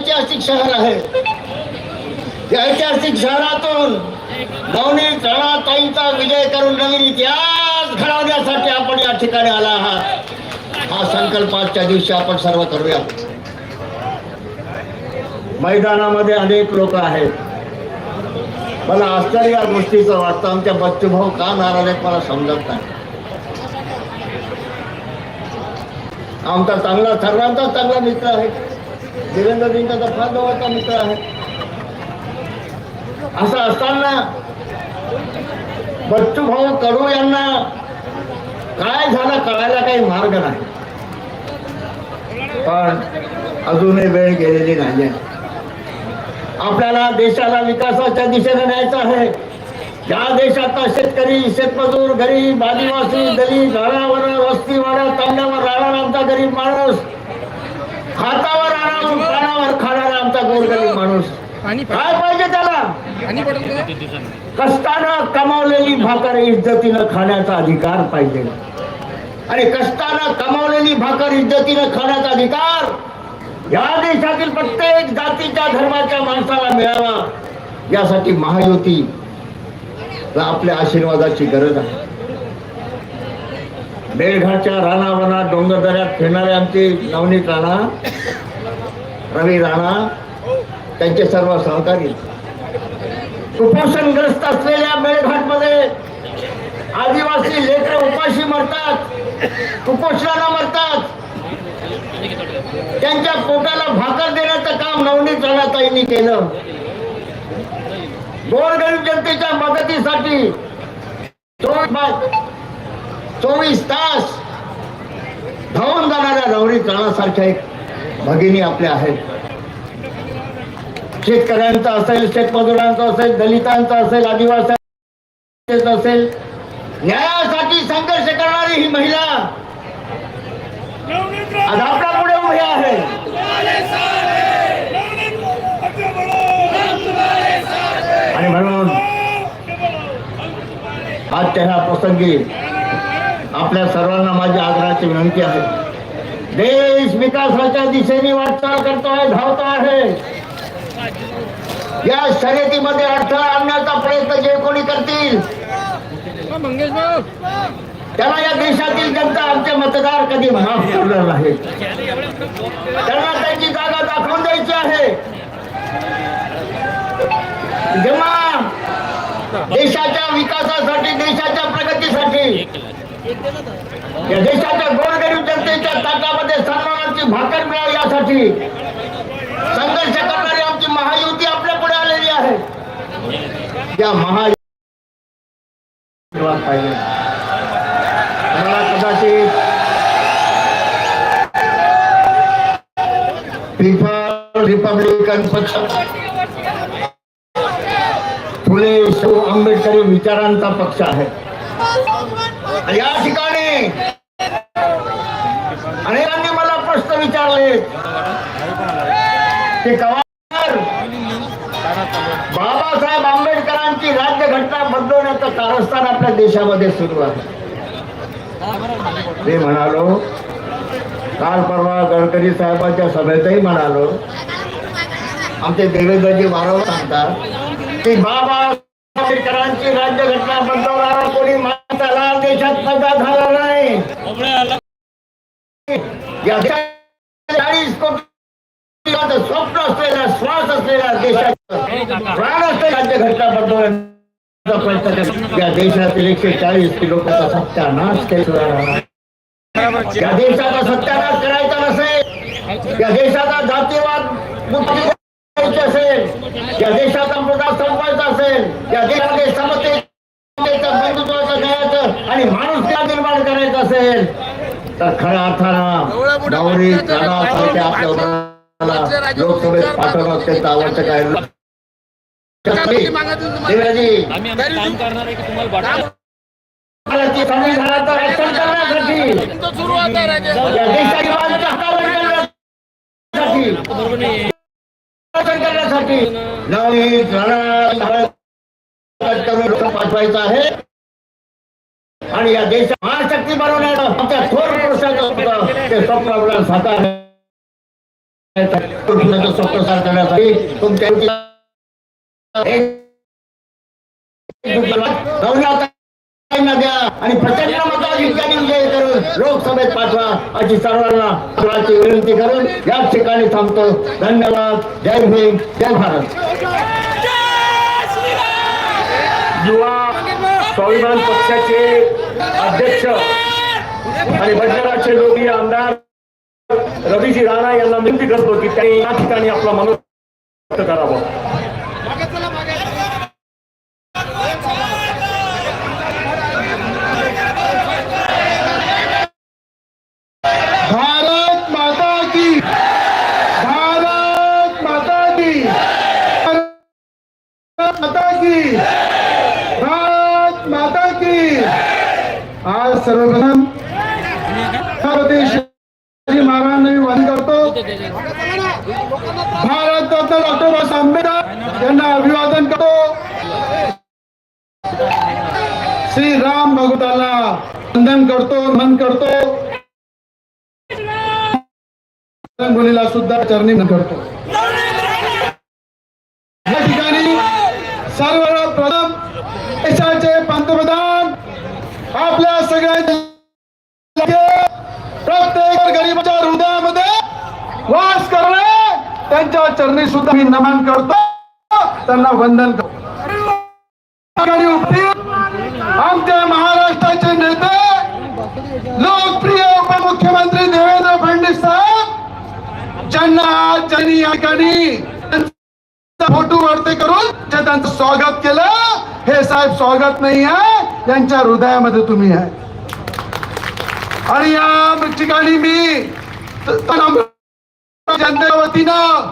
ऐतिहासिक शहर आहे. या ऐतिहासिक शहरातून नवनीत ताईचा विजय करून नवीन इतिहास घडवण्यासाठी आपण या ठिकाणी आला आहात. हा संकल्प आजच्या दिवशी आपण सर्व करूया. मैदानामध्ये अनेक लोक आहेत. मला आश्चर्य या गोष्टीचं वाटतं. आमच्या बच्चू भाऊ का नाराज आहेत मला समजत नाही. आमचा चांगला सर्वांचा चांगला मित्र आहे. देवेंद्रजींचा फार जवळचा मित्र आहे. असं असताना बच्चू भाऊ कडू यांना काय झालं कळायला काही मार्ग नाही. पण अजूनही वेळ गेलेली नाही आपल्याला देशाला विकासाच्या दिशेने न्यायचं आहे. ज्या देशातला शेतकरी शेतमजूर गरीब आदिवासी दलित घरावर वस्तीवाडा तांड्यावर राहणारा आमचा गरीब माणूस हातावर राहणार पाण्यावर खाणारा आमचा गोरगरीब माणूस. काय पाहिजे त्याला? कष्टानं कमावलेली भाकर इज्जतीनं खाण्याचा अधिकार पाहिजे. आणि कष्टानं कमावलेली भाकर इज्जतीनं खाण्याचा अधिकार या देशातील प्रत्येक जातीच्या धर्माच्या माणसाला मिळावा. यासाठी महायुती ला आपल्या आशीर्वादाची गरज आहे. मेळघाटच्या डोंगर डोंगरदऱ्यात फिरणारे आमचे नवनीत राणा रवी राणा त्यांचे सर्व सहकारी. कुपोषणग्रस्त असलेल्या मेळघाटमध्ये आदिवासी लेकर उपाशी मरतात कुपोषणाला मरतात. त्यांच्या पोटाला भाकर देण्याचं काम नवनीत राणाताईंनी केलं. गोरगरीब जनतेच्या मदतीसाठी दोन चोवीस तास धावून जाणाऱ्या रवरी तळासारख्या एक भगिनी आपल्या आहेत. शेतकऱ्यांचं असेल शेतमजुरांचं असेल दलितांचं असेल आदिवासी असेल न्यायासाठी संघर्ष करणारी ही महिला आज आपल्या पुढे उभी आहे. आणि म्हणून आज ह्या प्रसंगी आपल्या सर्वांना माझी आग्रहाची विनंती आहे. देश विकासाच्या दिशेने वाटचाल करतोय धावतो आहे. या शर्यतीमध्ये अडथळा आणण्याचा प्रयत्न जे कोणी करतील त्याला या देशातील जनता आमचे मतदार कधी माफ करणार नाही. त्यांना त्यांची जागा दाखवून द्यायची आहे. जेव्हा देशाच्या विकासासाठी देशाच्या प्रगतीसाठी या देशाच्या गोरगरीब जनतेच्या ताटामध्ये सन्मानाची भाकर मिळावी यासाठी संघर्ष करणारी आमची महायुती आपल्या पुढे आलेली आहे. त्या महा पाहिजे. कदाचित पीपल रिपब्लिकन पक्ष फुले शिव आंबेडकरी विचारांचा पक्ष आहे. या ठिकाणी अनेकांनी मला प्रश्न विचारले ते कवार बाबासाहेब आंबेडकरांची राज्य घटना बदलवण्याचं कारस्थान आपल्या देशामध्ये सुरू आहे. ते म्हणालो काल परवा गडकरी साहेबांच्या सभेतही म्हणालो आमचे देवेंद्रजी वारंवार सांगतात की बाबा आंबेडकरांची राज्य घटना बदलवणारा कोणी माणसाला देशात पैदा झाला नाही चाळीस कोटी स्वप्न असलेला श्वास असलेला देशाचा प्राण असलेला राज्यघटना बदलवण्याचा प्रयत्न करतो. या देशातील एकशे चाळीस लोकांचा सत्यानाश केला या देशाचा सत्यानाश करायचा नसेल या देशाचा जातीवाद मुक्ती असेल या देशाचा मुद्दा संपवायचा असेल या देशामध्ये न्यायाचं आणि माणूस निर्माण करायचं असेल तर खऱ्या अर्थानं नवरी राणासारख्या आपल्या उमेदवाराला लोकसभेत पाठवणं अत्यंत आवश्यक आहे देवराजी आम्ही आमचं काम करणार आहे की तुम्हाला वाटतं? भारतीय संविधानाचं रक्षण करण्यासाठी तो सुरुवात आहे राजे. या देशाची बाजूच्या हातावर करण्यासाठी। बरोबर नाही. रक्षण करण्यासाठी। नवीन राणा करून लोक पाठवायचं आहे. आणि या देशात महाशक्ती बनवण्याचं आमच्या थोर पुरुषाचं ते स्वप्न आपल्याला साकार स्वप्न साकार करण्यासाठी तुमच्या द्या आणि प्रचंड मताधिक्याने विजय करून लोकसभेत पाठवा अशी सर्वांना विनंती करून याच ठिकाणी थांबतो. धन्यवाद. जय भीम जय भारत. युवा स्वाभिमान पक्षाचे अध्यक्ष आणि बजरंगाचे लोकप्रिय आमदार रवीजी राणा यांना विनंती करतो की त्यांनी या ठिकाणी आपला मनोज व्यक्त करावं भारत माता की भारत माता की भारत माता की भारत माता की आज सर्वप्रथम छत्रपती शिवाजी महाराजांना मी वंदन करतो. भारतरत्न डॉक्टर बाबासाहेब आंबेडकर यांना अभिवादन करतो. श्री राम भगवताला वंदन करतो मन करतो. मुलीला सुद्धा चरणी करतो. प्रत्येक गरीबाच्या हृदयामध्ये वास करणे चरणी मी नमन वंदन देवेंद्र फडणवीस साहेब फ़ोटो वरती त्यांचं स्वागत केलं, हे साहेब स्वागत नाही आहे. त्यांच्या हृदयामध्ये तुम्ही आणि या ठिकाणी मी जनतेच्या वतीनं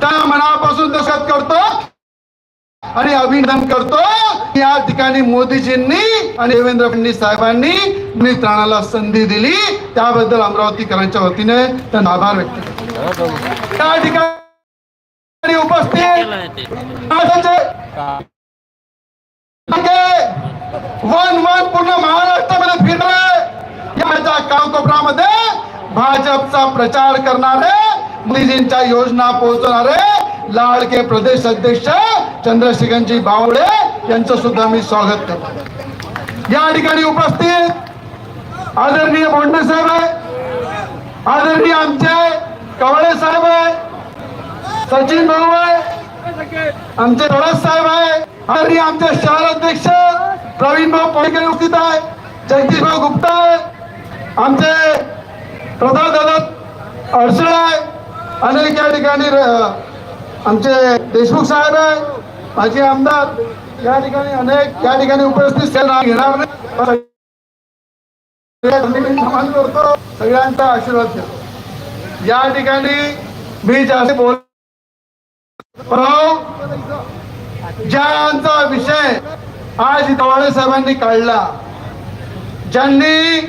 त्या मनापासून दशत करतो आणि अभिनंदन करतो. या ठिकाणी मोदीजींनी आणि देवेंद्र फडणवीस साहेबांनी त्राणाला संधी दिली. त्याबद्दल अमरावतीकरांच्या वतीने त्यांना आभार व्यक्त करतो. त्या ठिकाणी उपस्थित वन वन पूर्ण महाराष्ट्रामध्ये फिरणार याच्या काळकोपरामध्ये भाजपचा प्रचार करणारे मोदीजींच्या योजना पोहोचवणारे लाडके प्रदेश अध्यक्ष चंद्रशेखरजी बावडे यांचं सुद्धा मी स्वागत करतो. या ठिकाणी उपस्थित आदरणीय बोंडे साहेब आहे आदरणीय आमचे कवळे साहेब आहे सचिन भाऊ आहे आमचे थोडस साहेब आहे आदरणीय आमचे शहर अध्यक्ष प्रवीण भाऊ पोळेकर उपस्थित आहे जगदीश भाऊ गुप्ता आहे आमचे प्रधान दादा अडसळ आहे. अनेक या ठिकाणी आमचे देशमुख साहेब आहे माझे आमदार. या ठिकाणी अनेक या ठिकाणी उपस्थित नाव घेणार नाही. करतो. सगळ्यांचा आशीर्वाद घेतो या ठिकाणी मी जास्त बोल ज्यांचा विषय आज दवाळे साहेबांनी काढला ज्यांनी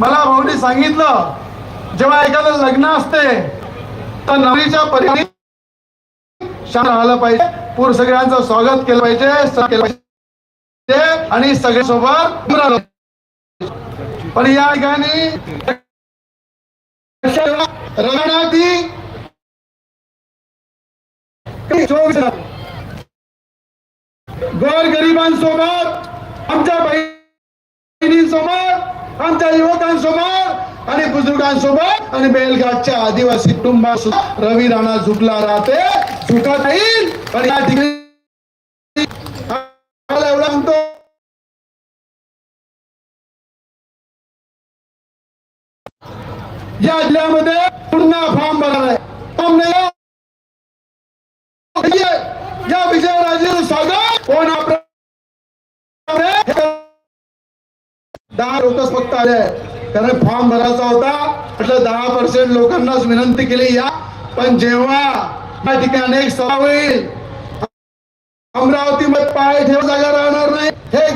मला भाऊनी सांगितलं जेव्हा एखादं लग्न असते तर नवरीच्या परिणामी शांत राहिलं पाहिजे. पूर सगळ्यांचं स्वागत केलं पाहिजे केलं पाहिजे आणि सगळ्यांसोबत पण या ठिकाणी रणाती गोर गरिबांसोबत आमच्या बहिणींसोबत आमच्या युवकांसोबत आणि बुजुर्गांसोबत आणि बेलघाटच्या आदिवासी कुटुंबा रवी राणा झुकला राहते झुकत येईल. पण या ठिकाणी मला म्हणतो या जिल्ह्यामध्ये पुन्हा फॉर्म भरणार आहे फॉर्म नाही विजय- या विजयराजे स्वागत कोण आपलं दहा लोकच फक्त आले कारण फॉर्म भरायचा होता. म्हटलं दहा पर्सेंट लोकांनाच विनंती केली या. पण जेव्हा या ठिकाणी एक सभा होईल अमरावतीमध्ये पाय ठेव जागा राहणार नाही. हे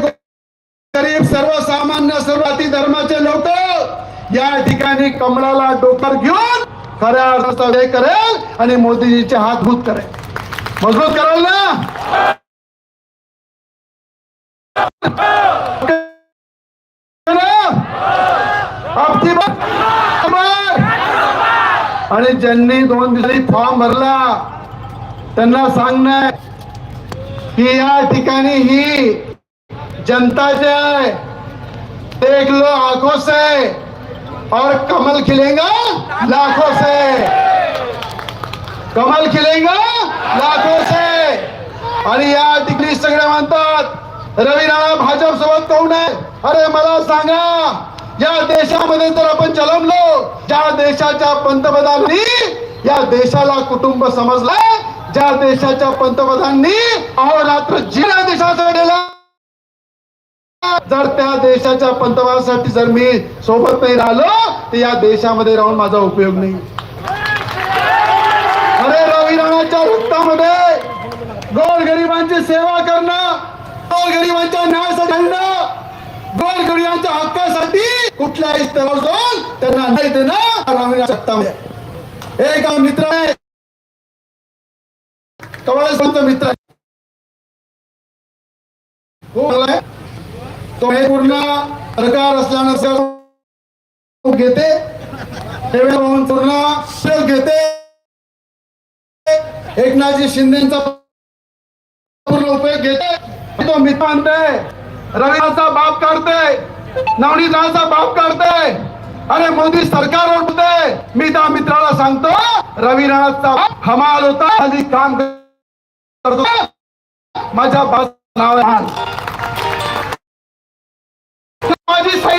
गरीब सर्वसामान्य सर्वाती धर्माचे लोक या ठिकाणी कमळाला डोकर घेऊन खऱ्या अर्थाचा हे करेल आणि मोदीजीचे हात भूत करेल. मजबूत कराल ना? आणि ज्यांनी दोन दिवसांनी फॉर्म भरला त्यांना सांगणं की या ठिकाणी ही जनता जे आहे एक लो आंखों से और कमल खिलेगा लाखों से. कमल खिलेगा लाखों से. आणि या ठिकाणी सगळे म्हणतात रवी राणा भाजप सोबत कोण आहे? अरे मला सांगा. या देशामध्ये जर आपण जलमलो ज्या देशाच्या पंतप्रधानांनी या देशाला कुटुंब समजलंय ज्या देशाच्या पंतप्रधानांनी अहोरात्र जिल्हा देशाचा गेला जर त्या देशाच्या पंतप्रधानासाठी जर मी सोबत नाही राहिलो तर या देशामध्ये राहून माझा उपयोग नाही. अरे रवी राणाच्या रक्तामध्ये गोरगरिबांची सेवा करणं गोरगरिबांच्या न्यायासाठी लढणं, गोरगरिबांच्या हक्कासाठी कुठल्याही स्तरावर जाऊन त्यांना नाही देणं रवी राणाच्या हे एक मित्र आहे. कवळ मित्र हो, आहे. तो हे पूर्ण सरकार असल्यानं घेते. पूर्ण सेल घेते. एकनाथजी शिंदेचा पूर्ण उपयोग घेते. तो मित्र आणते रविचा बाप काढते नवनीताचा बाप काढते अरे मोदी सरकार उठते मी त्या मित्राला सांगतो रवी राणाचा हमाल होता आधी काम करतो. माझ्या बाप नाव माझी